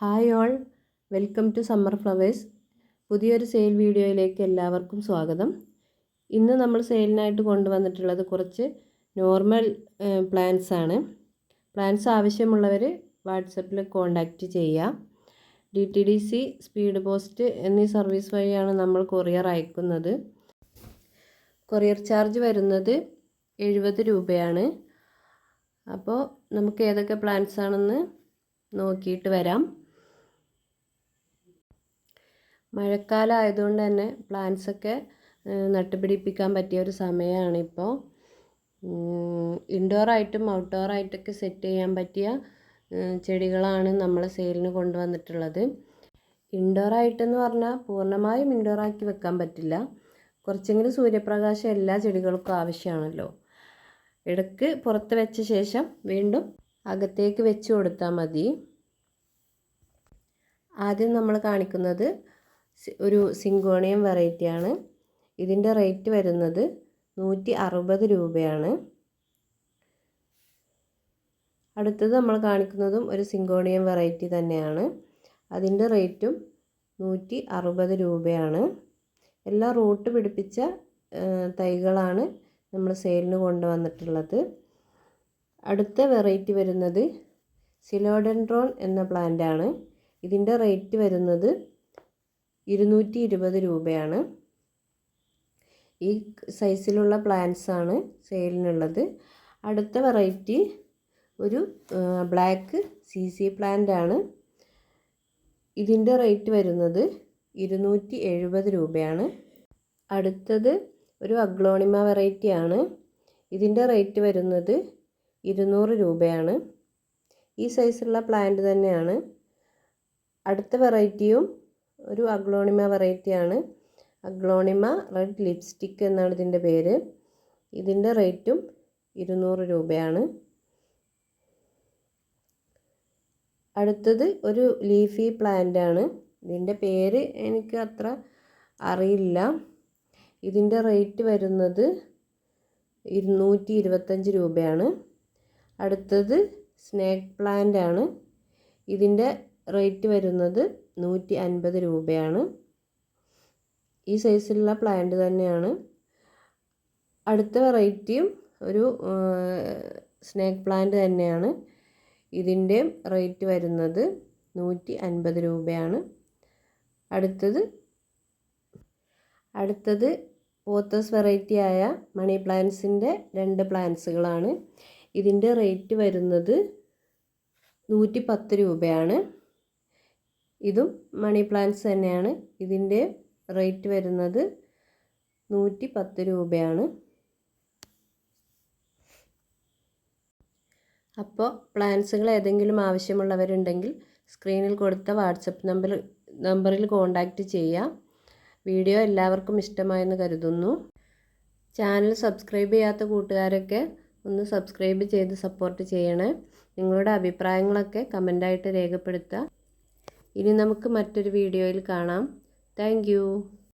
Hi all. Welcome to summer flowers. പുതിയൊരു sale വീഡിയോയിലേക്ക് എല്ലാവർക്കും സ്വാഗതം. ഇന്ന് നമ്മൾ സെയിലിനായിട്ട് കൊണ്ടുവന്നിട്ടുള്ളത് കുറച്ച് നോർമൽ പ്ലാൻസ് ആണ്. പ്ലാൻസ് ആവശ്യമുള്ളവർ വാട്സപ്പിൽ കോണ്ടാക്റ്റ് ചെയ്യാം. D T D C speed post എന്നീ സർവീസ് വഴിയാണ് നമ്മൾ കൊറിയർ അയക്കുന്നത്. കൊറിയർ ചാർജ് വരുന്നത് എഴുപത് രൂപയാണ്. അപ്പോൾ നമുക്ക് ഏതൊക്കെ പ്ലാൻസ് ആണെന്ന് നോക്കിയിട്ട് വരാം. മഴക്കാലം ആയതുകൊണ്ട് തന്നെ പ്ലാന്റ്സൊക്കെ നട്ടുപിടിപ്പിക്കാൻ പറ്റിയ ഒരു സമയമാണിപ്പോൾ ഇൻഡോറായിട്ടും ഔട്ട്ഡോറായിട്ടൊക്കെ സെറ്റ് ചെയ്യാൻ പറ്റിയ ചെടികളാണ് നമ്മൾ സെയിലിന് കൊണ്ടുവന്നിട്ടുള്ളത്. ഇൻഡോറായിട്ടെന്ന് പറഞ്ഞാൽ പൂർണമായും ഇൻഡോറാക്കി വെക്കാൻ പറ്റില്ല. കുറച്ചെങ്കിലും സൂര്യപ്രകാശം എല്ലാ ചെടികൾക്കും ആവശ്യമാണല്ലോ. ഇടയ്ക്ക് പുറത്ത് വെച്ച ശേഷം വീണ്ടും അകത്തേക്ക് വെച്ച് കൊടുത്താൽ മതി. ആദ്യം നമ്മൾ കാണിക്കുന്നത് ഒരു സിങ്കോണിയം വെറൈറ്റിയാണ് ഇതിന്റെ റേറ്റ് വരുന്നത് നൂറ്റി അറുപത് രൂപയാണ്. അടുത്തത് നമ്മൾ കാണിക്കുന്നതും ഒരു സിങ്കോണിയം വെറൈറ്റി തന്നെയാണ്. അതിന്റെ റേറ്റും നൂറ്റി അറുപത് രൂപയാണ്. എല്ലാ റൂട്ട് പിടിപ്പിച്ച തൈകളാണ് നമ്മൾ സെയിലിന് കൊണ്ടുവന്നിട്ടുള്ളത്. അടുത്ത വെറൈറ്റി വരുന്നത് സിലോഡൻഡ്രോൺ എന്ന പ്ലാന്റാണ് ഇതിന്റെ റേറ്റ് വരുന്നത് ഇരുന്നൂറ്റി ഇരുപത് രൂപയാണ്. ഈ സൈസിലുള്ള പ്ലാന്റ്സ് ആണ് സെയിലിനുള്ളത്. അടുത്ത വെറൈറ്റി ഒരു ബ്ലാക്ക് സി സി പ്ലാന്റ് ആണ്. ഇതിന്റെ റേറ്റ് വരുന്നത് ഇരുന്നൂറ്റി എഴുപത് രൂപയാണ്. അടുത്തത് ഒരു അഗ്ലോണിമ വെറൈറ്റി ആണ്. ഇതിന്റെ റേറ്റ് വരുന്നത് ഇരുന്നൂറ് രൂപയാണ്. ഈ സൈസുള്ള പ്ലാന്റ് തന്നെയാണ്. അടുത്ത വെറൈറ്റിയും ഒരു അഗ്ലോണിമ വെറൈറ്റിയാണ്. അഗ്ലോണിമ റെഡ് ലിപ്സ്റ്റിക്ക് എന്നാണ് ഇതിന്റെ പേര്. ഇതിന്റെ റേറ്റും ഇരുന്നൂറ് രൂപയാണ്. അടുത്തത് ഒരു ലീഫി പ്ലാന്റ് ആണ് ഇതിന്റെ പേര് എനിക്ക് അത്ര അറിയില്ല. ഇതിന്റെ റേറ്റ് വരുന്നത് ഇരുന്നൂറ്റി ഇരുപത്തഞ്ച് രൂപയാണ്. അടുത്തത് സ്നേക്ക് പ്ലാന്റ് ആണ് ഇതിന്റെ റേറ്റ് വരുന്നത് നൂറ്റി അൻപത് രൂപയാണ്. ഈ സൈസിലുള്ള പ്ലാന്റ് തന്നെയാണ്. അടുത്ത വെറൈറ്റിയും ഒരു സ്നേക്ക് പ്ലാന്റ് തന്നെയാണ്. ഇതിന്റെ റേറ്റ് വരുന്നത് നൂറ്റി അൻപത് രൂപയാണ്. അടുത്തത് അടുത്തത് പോത്തസ് വെറൈറ്റി ആയ മണി പ്ലാന്റ്സിന്റെ രണ്ട് പ്ലാന്റ്സുകളാണ് ഇതിന്റെ റേറ്റ് വരുന്നത് നൂറ്റി പത്ത് രൂപയാണ്. ഇതും മണി പ്ലാന്റ്സ് തന്നെയാണ്. ഇതിന്റെ റേറ്റ് വരുന്നത് നൂറ്റി പത്ത് രൂപയാണ്. അപ്പോൾ പ്ലാൻസുകൾ ഏതെങ്കിലും ആവശ്യമുള്ളവരുണ്ടെങ്കിൽ സ്ക്രീനിൽ കൊടുത്ത വാട്സപ്പ് നമ്പർ നമ്പറിൽ കോൺടാക്റ്റ് ചെയ്യാം. വീഡിയോ എല്ലാവർക്കും ഇഷ്ടമായെന്ന് കരുതുന്നു. ചാനൽ സബ്സ്ക്രൈബ് ചെയ്യാത്ത കൂട്ടുകാരൊക്കെ ഒന്ന് സബ്സ്ക്രൈബ് ചെയ്ത് സപ്പോർട്ട് ചെയ്യണേ. നിങ്ങളുടെ അഭിപ്രായങ്ങളൊക്കെ കമന്റായിട്ട് രേഖപ്പെടുത്തുക. ഇനി നമുക്ക് മറ്റൊരു വീഡിയോയിൽ കാണാം. താങ്ക്